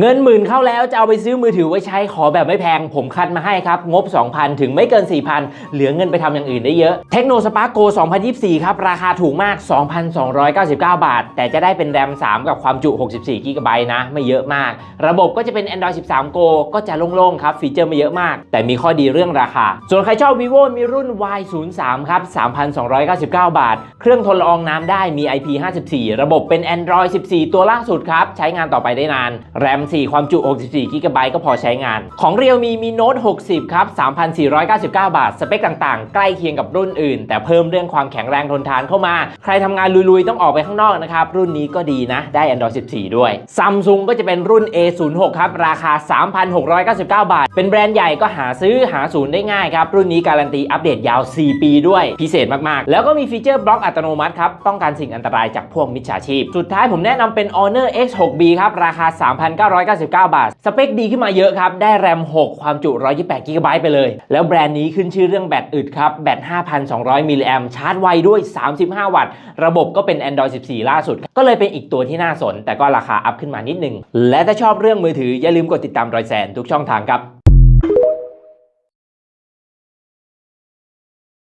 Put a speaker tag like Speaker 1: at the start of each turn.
Speaker 1: เงินหมื่นเข้าแล้วจะเอาไปซื้อมือถือไว้ใช้ขอแบบไม่แพง ผมคัดมาให้ครับ งบ 2,000 ถึงไม่เกิน 4,000 เหลือเงินไปทำอย่างอื่นได้เยอะเทคโนสปาร์โก2024 ครับ ราคาถูกมาก 2,299 บาท แต่จะได้เป็นแรม 3 กับความจุ 64 กิกะไบต์นะ ไม่เยอะมาก ระบบก็จะเป็น Android 13 Go ก็จะโล่งๆครับ ฟีเจอร์ไม่เยอะมาก แต่มีข้อดีเรื่องราคา ส่วนใครชอบ vivo มีรุ่น Y03 ครับ 3,299 บาท เครื่องทนละอองน้ำได้มี IP54 ระบบเป็น Android 14 ตัวล่าสุดครับใช้งานต่อไปได้นานแรม4ความจุ 64 กิกะไบต์ก็พอใช้งาน ของ Realme มี Note 60 ครับ 3,499 บาท สเปคต่างๆ ใกล้เคียงกับรุ่นอื่น แต่เพิ่มเรื่องความแข็งแรงทนทานเข้ามา ใครทำงานลุยๆ ต้องออกไปข้างนอกนะครับ รุ่นนี้ก็ดีนะ ได้ Android 14 ด้วย Samsung ก็จะเป็นรุ่น A06 ครับ ราคา 3,699 บาท เป็นแบรนด์ใหญ่ก็หาซื้อหาศูนย์ได้ง่ายครับ รุ่นนี้การันตีอัปเดตยาว 4 ปีด้วย พิเศษมากๆ แล้วก็มีฟีเจอร์บล็อกอัตโนมัติครับ ป้องกันสิ่งอันตรายจากพวกมิจฉาชีพ สุดท้ายผมแนะนำเป็น Honor X6B ครับ ราคา3,999 บาท สเปคดีขึ้นมาเยอะครับ ได้แรม 6 ความจุ 128 GB ไปเลย แล้วแบรนด์นี้ขึ้นชื่อเรื่องแบตอึดครับ แบต 5,200 มิลลิแอมชาร์จไวด้วย 35 วัตต์ ระบบก็เป็น Android 14 ล่าสุด ก็เลยเป็นอีกตัวที่น่าสน แต่ก็ราคาอัพขึ้นมานิดนึง และถ้าชอบเรื่องมือถืออย่าลืมกดติดตามรอยแซนทุกช่องทางครับ